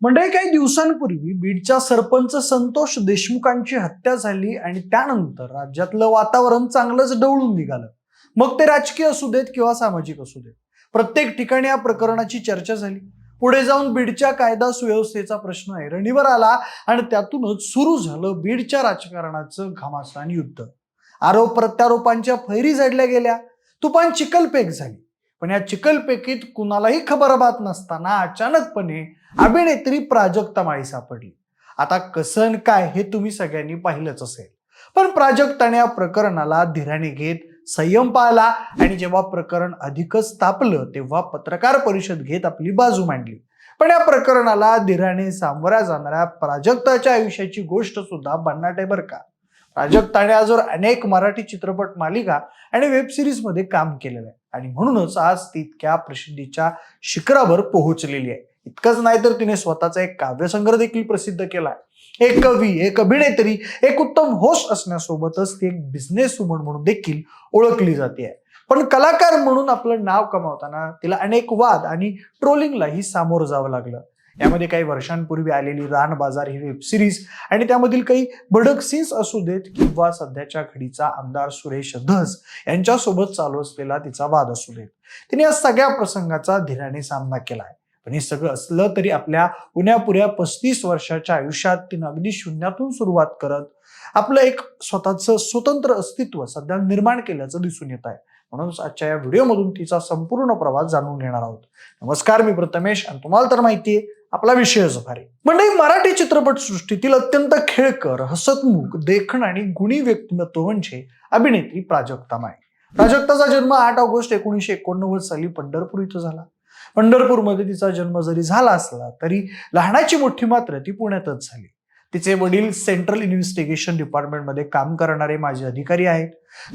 म्हणजे काही दिवसांपूर्वी बीडच्या सरपंच संतोष देशमुखांची हत्या झाली आणि त्यानंतर राज्यातलं वातावरण चांगलंच डवळून निघालं. मग ते राजकीय असू देत किंवा सामाजिक असू देत. प्रत्येक ठिकाणी या प्रकरणाची चर्चा झाली. पुढे जाऊन बीडच्या कायदा सुव्यवस्थेचा प्रश्न ऐरणीवर आला आणि त्यातूनच सुरू झालं बीडच्या राजकारणाचं घमासान युद्ध. आरोप प्रत्यारोपांच्या फैरी झडल्या गेल्या. तुपान चिकलपेक झाली. पण या चिकलपेकीत कुणालाही खबरबात नसताना अचानकपणे अभिनेत्री प्राजक्ता माळी सापडली. आता कसन काय हे तुम्ही सगळ्यांनी पाहिलंच असेल. पण प्राजक्ताने या प्रकरणाला धीराने घेत संयम पाळला आणि जेव्हा प्रकरण अधिकच तापलं तेव्हा पत्रकार परिषद घेत आपली बाजू मांडली. पण या प्रकरणाला धीराने सामोऱ्या जाणाऱ्या प्राजक्ताच्या आयुष्याची गोष्ट सुद्धा भन्नाट आहे बरं का? प्राजक्ताने आजवर अनेक मराठी चित्रपट मालिका आणि वेब सिरीजमध्ये काम केलेलं आहे. आणि म्हणूनच आज ती इतक्या प्रसिद्धीच्या शिखरावर पोहोचलेली आहे. इतकंच नाही तर तिने स्वतःचा एक काव्यसंग्रह देखील प्रसिद्ध केला एक कवी एक अभिनेत्री एक उत्तम होस्ट असण्यासोबतच ती एक बिझनेस वुमन म्हणून देखील ओळखली जाते पण कलाकार म्हणून आपलं नाव कमावताना तिला अनेक वाद आणि ट्रोलिंगलाही सामोरं जावं लागलं. यामध्ये काही वर्षांपूर्वी आलेली रान बाजार ही वेब सिरीज आणि त्यामधील काही भडक सीन्स असू देत किंवा सध्याच्या घडीचा आमदार सुरेश धस यांच्यासोबत चालू असलेला तिचा वाद असू देत. तिने या सगळ्या प्रसंगाचा धीराने सामना केला आहे पण हे सगळं असलं तरी आपल्या पुण्यापुऱ्या पस्तीस वर्षाच्या आयुष्यात तिनं अगदी शून्यातून सुरुवात करत आपलं एक स्वतःचं स्वतंत्र अस्तित्व सध्या निर्माण केल्याचं दिसून येत आहे. म्हणून आजच्या या व्हिडिओमधून तिचा संपूर्ण प्रवास जाणून घेणार आहोत. नमस्कार मी प्रथमेश आणि तुम्हाला तर माहिती आहे आपला विषयच भारी म्हणजे मराठी चित्रपटसृष्टीतील अत्यंत खेळकर हसतमुख देखण आणि गुणी व्यक्तिमत्व म्हणजे अभिनेत्री प्राजक्ता माय प्राजक्ताचा जन्म आठ ऑगस्ट एकोणीसशे एकोणनव्वद साली पंढरपूर इथं झाला. पंढरपूरमध्ये तिचा जन्म जरी झाला असला तरी लहानाची मोठी मात्र ती पुण्यातच झाली. तिचे वडील सेंट्रल इन्व्हेस्टिगेशन डिपार्टमेंटमध्ये काम करणारे माझे अधिकारी आहेत.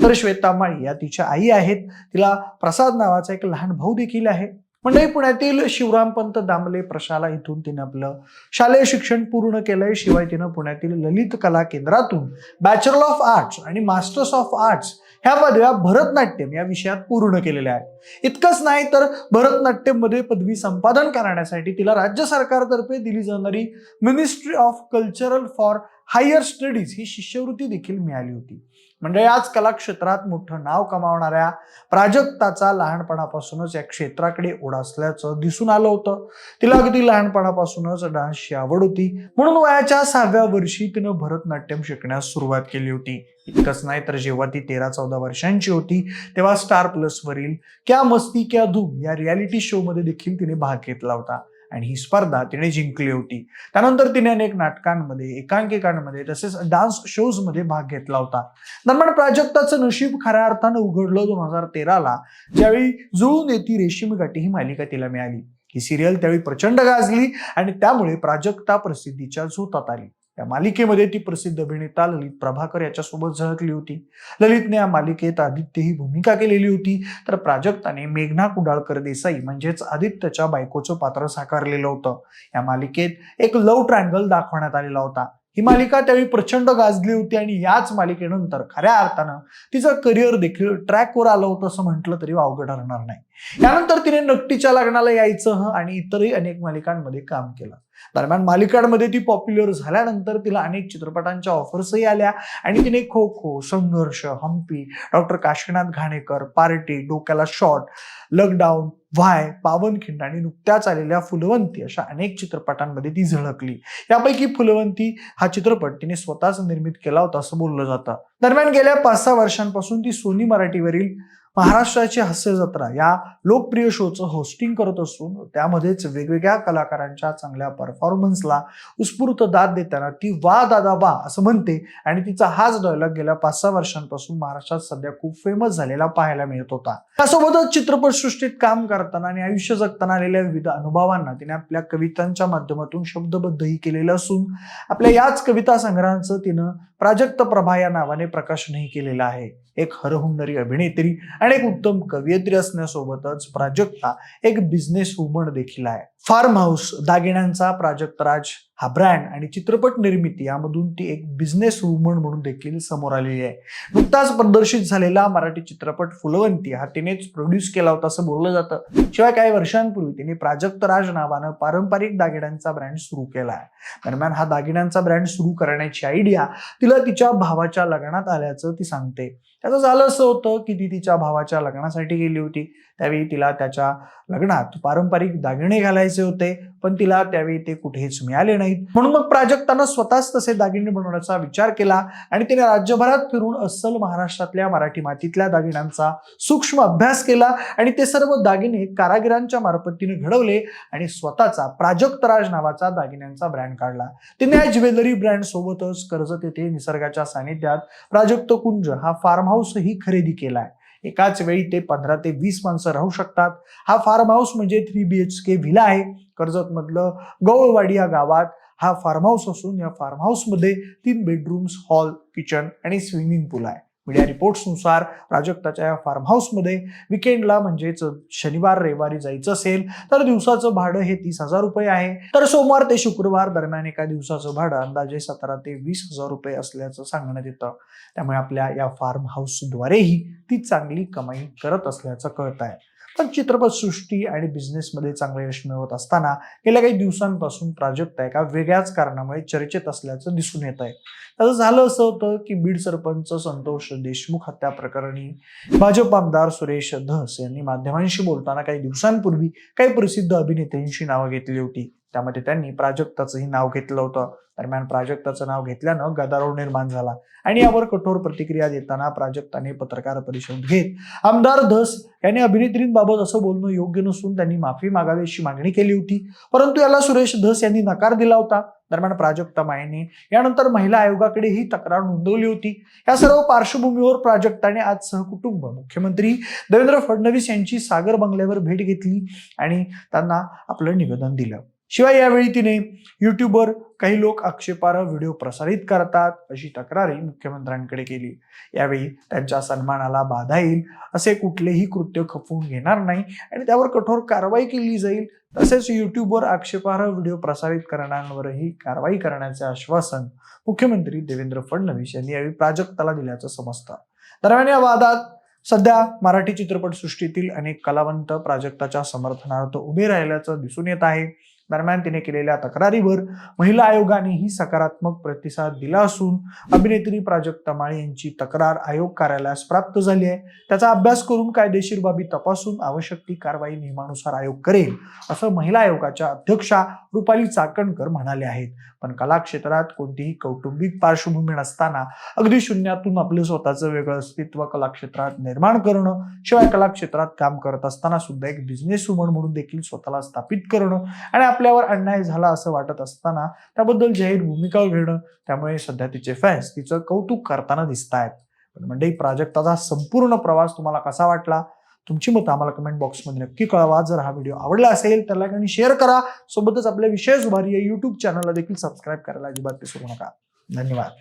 तर श्वेता माळी या तिच्या आई आहेत. तिला प्रसाद नावाचा एक लहान भाऊ देखील आहे. म्हणजे पुण्यातील शिवरामपंत दामले प्रशाला इथून तिने आपलं शालेय शिक्षण पूर्ण केलंय. शिवाय तिनं पुण्यातील ललित कला केंद्रातून बॅचलर ऑफ आर्ट्स आणि मास्टर्स ऑफ आर्ट्स ह्या पदव्या भरतनाट्यम या विषयात पूर्ण केलेल्या आहेत. इतकंच नाही तर भरतनाट्यममध्ये पदवी संपादन करण्यासाठी तिला राज्य सरकारतर्फे दिली जाणारी ministry of cultural for higher studies ही शिष्यवृत्ती देखील मिळाली होती. म्हणजे आज कलाक्षेत्रात मोठं नाव कमावणाऱ्या प्राजक्ताचा लहानपणापासूनच या क्षेत्राकडे ओढ असल्याचं दिसून आलं होतं. तिला अगदी लहानपणापासूनच डान्सची आवड होती. म्हणून वयाच्या सहाव्या वर्षी तिनं भरतनाट्यम शिकण्यास सुरुवात केली होती. इतकंच नाही तर जेव्हा ती तेरा चौदा वर्षांची होती तेव्हा स्टार प्लस वरील क्या मस्ती क्या धूम या रियालिटी शो मध्ये देखील तिने भाग घेतला होता. आणि ही स्पर्धा तिने जिंकली होती. त्यानंतर तिने अनेक नाटकांमध्ये एकांकिकांमध्ये तसेच डान्स शोजमध्ये भाग घेतला होता. दरम्यान प्राजक्ताचं नशीब खऱ्या अर्थानं उघडलं दोन हजार तेराला ज्यावेळी जुळून येती रेशीम गाठी ही मालिका तिला मिळाली. ही सिरियल त्यावेळी प्रचंड गाजली आणि त्यामुळे प्राजक्ता प्रसिद्धीच्या झोतात आली. या मालिकेमध्ये ती प्रसिद्ध अभिनेता ललित प्रभाकर याच्यासोबत झळकली होती. ललितने या मालिकेत आदित्य ही भूमिका केलेली होती. तर प्राजक्ताने मेघना कुडाळकर देसाई म्हणजेच आदित्यच्या बायकोचं पात्र साकारलेलं होतं. या मालिकेत एक लव ट्रँगल दाखवण्यात आलेला होता. ही मालिका त्यावेळी प्रचंड गाजली होती आणि याच मालिकेनंतर खऱ्या अर्थानं तिचं करिअर देखील ट्रॅकवर आलं होतं असं म्हटलं तरी वावगं ठरणार नाही. यानंतर तिने नकटीच्या लग्नाला यायचं आणि इतरही अनेक मालिकांमध्ये काम केलं. दरम्यान मालिकांमध्ये ती पॉप्युलर झाल्यानंतर तिला अनेक चित्रपटांच्या ऑफर्सही आल्या आणि तिने Kho Kho Sangharsh Hampi doctor Kashinath Ghanekar party Dokyala shot lockdown why Pawankhind आणि नुकत्याच आलेल्या फुलवंती अशा अनेक चित्रपटांमध्ये ती झळकली. यापैकी फुलवंती हा चित्रपट तिने स्वतःच निर्मित केला होता असं बोललं जातं. दरम्यान गेल्या पाच सहा वर्षांपासून ती सोनी मराठीवरील महाराष्ट्राची हास्य जत्रा या लोकप्रिय शोचं होस्टिंग करत असून त्यामध्येच वेगवेगळ्या कलाकारांच्या चांगल्या परफॉर्मन्सला उत्स्फूर्त दाद देताना ती वा दादा वा असं म्हणते आणि तिचा हाच डायलॉग गेल्या पाच सहा वर्षांपासून महाराष्ट्रात सध्या खूप फेमस झालेला पाहायला मिळत होता. त्यासोबतच चित्रपटसृष्टीत काम करताना आणि आयुष्य जगताना आलेल्या विविध अनुभवांना तिने आपल्या कवितांच्या माध्यमातून शब्दबद्धही केलेलं असून आपल्या याच कविता संग्रहांचं तिनं प्राजक्त प्रभा या नावाने प्रकाशनही केलेलं आहे. एक हरहुन्नरी अभिनेत्री आणि एक उत्तम कवयित्री असण्यासोबतच प्राजक्ता एक बिझनेस वुमन देखील आहे. फार्म हाऊस दागिन्यांचा प्राजक्तराज हा ब्रँड आणि चित्रपट निर्मिती यामधून ती एक बिझनेस वुमन म्हणून देखील समोर आलेली आहे. नुकताच प्रदर्शित झालेला मराठी चित्रपट फुलवंती हा तिनेच प्रोड्यूस केला होता असं बोललं जातं. शिवाय काही वर्षांपूर्वी तिने प्राजक्त राज नावानं पारंपरिक दागिन्यांचा ब्रँड सुरू केला आहे. दरम्यान हा दागिन्यांचा ब्रँड सुरू करण्याची आयडिया तिला तिच्या भावाच्या लग्नात आल्याचं ती सांगते. त्याचं झालं असं होतं की ती तिच्या भावाच्या लग्नासाठी गेली होती. त्यावेळी तिला त्याच्या लग्नात पारंपरिक दागिने घालायचे होते पण तिला त्यावेळी ते कुठेच मिळाले नाहीत. म्हणून मग प्राजक्तानं स्वतःच तसे दागिने बनवण्याचा विचार केला आणि तिने राज्यभरात फिरून अस्सल महाराष्ट्रातल्या मराठी मातीतल्या दागिन्यांचा सूक्ष्म अभ्यास केला आणि ते सर्व दागिने कारागिरांच्या मार्फतीने घडवले आणि स्वतःचा प्राजक्तराज नावाचा दागिन्यांचा ब्रँड काढला. तिने या ज्वेलरी ब्रँड सोबतच कर्जत येथे निसर्गाच्या सानिध्यात प्राजक्त कुंज हा फार्म हाऊसही खरेदी केलाय. एकाच वेळी ते पंधरा ते वीस माणसं राहू शकतात. हा फार्म हाऊस म्हणजे three B H K villa आहे. कर्जत मधलं गवळवाडी या गावात हा फार्म हाऊस असून या फार्म हाऊसमध्ये तीन बेडरूम्स हॉल किचन आणि स्विमिंग पूल आहे. मीडिया रिपोर्ट्सनुसार प्राजक्ताच्या या फार्म हाऊसमध्ये विकेंडला म्हणजेच शनिवार रविवारी जायचं असेल तर दिवसाचं भाडं हे तीस हजार रुपये आहे. तर सोमवार ते शुक्रवार दरम्यान एका दिवसाचं भाडं अंदाजे सतरा ते वीस हजार रुपये असल्याचं सांगण्यात येतं. त्यामुळे आपल्या या फार्म हाऊसद्वारेही ती चांगली कमाई करत असल्याचं कळत आहे पण चित्रपटसृष्टी आणि बिझनेसमध्ये चांगलं यश मिळवत असताना गेल्या काही दिवसांपासून प्राजक्ता एका वेगळ्याच कारणामुळे चर्चेत असल्याचं दिसून येत आहे. त्याचं झालं असं होतं की बीड सरपंच संतोष देशमुख हत्या प्रकरणी भाजप आमदार सुरेश धस यांनी माध्यमांशी बोलताना काही दिवसांपूर्वी काही प्रसिद्ध अभिनेत्यांची नावं घेतली होती. त्यामध्ये त्यांनी प्राजक्ताचंही नाव घेतलं होतं. दरम्यान प्राजक्ताचं नाव घेतल्यानं गदारोळ निर्माण झाला. आणि यावर कठोर प्रतिक्रिया देताना प्राजक्ताने पत्रकार परिषद घेत आमदार धस यांनी अभिनेत्रींबाबत असं बोलणं योग्य नसून त्यांनी माफी मागावी अशी मागणी केली होती. परंतु याला सुरेश धस यांनी नकार दिला होता. दरम्यान प्राजक्ता मायेने यानंतर महिला आयोगाकडे ही तक्रार नोंदवली होती. या सर्व पार्श्वभूमीवर प्राजक्ताने आज सहकुटुंब मुख्यमंत्री देवेंद्र फडणवीस यांची सागर बंगल्यावर भेट घेतली आणि त्यांना आपलं निवेदन दिलं. शिवाय यावेळी तिने युट्यूबवर काही लोक आक्षेपार्ह व्हिडिओ प्रसारित करतात अशी तक्रारही मुख्यमंत्र्यांकडे केली. यावेळी त्यांच्या सन्मानाला बाधा येईल असे कुठलेही कृत्य खपवून घेणार नाही आणि त्यावर कठोर कारवाई केली जाईल तसेच युट्यूबवर आक्षेपार्ह व्हिडिओ प्रसारित करणाऱ्यांवरही कारवाई करण्याचे आश्वासन मुख्यमंत्री देवेंद्र फडणवीस यांनी यावेळी प्राजक्ताला दिल्याचं समजतं. दरम्यान या वादात सध्या मराठी चित्रपटसृष्टीतील अनेक कलावंत प्राजक्ताच्या समर्थनार्थ उभे राहिल्याचं दिसून येत आहे. दरम्यान तिने केलेल्या तक्रारीवर महिला आयोगानेही सकारात्मक प्रतिसाद दिला असून अभिनेत्री प्राजक्ता माळी यांची तक्रार आयोग कार्यालयास प्राप्त झाली आहे. त्याचा अभ्यास करून कायदेशीर बाबी तपासून आवश्यक ती कारवाई नियमानुसार आयोग करेल असं महिला आयोगाच्या अध्यक्षा रुपाली चाकणकर म्हणाले आहेत. पण कला क्षेत्रात कोणतीही कौटुंबिक पार्श्वभूमी नसताना अगदी शून्यातून आपलं स्वतःचं वेगळं अस्तित्व कला क्षेत्रात निर्माण करणं शिवाय कला क्षेत्रात काम करत असताना सुद्धा एक बिझनेस वुमन म्हणून देखील स्वतःला स्थापित करणं आणि आपल्यावर अन्याय झाला असं वाटत असताना त्याबद्दल जाहीर भूमिका घेणं त्यामुळे सध्या तिचे फॅन्स तिचं कौतुक करताना दिसत आहेत पण म्हणजे प्राजक्ताचा संपूर्ण प्रवास तुम्हाला कसा वाटला? तुमची मतं आम्हाला कमेंट बॉक्समध्ये नक्की कळवा. जर हा व्हिडिओ आवडला असेल तर लाईक आणि शेअर करा. सोबतच आपल्या विशेष उभारी या युट्यूब चॅनलला देखील सबस्क्राईब करायला अजिबात विसरू नका. धन्यवाद.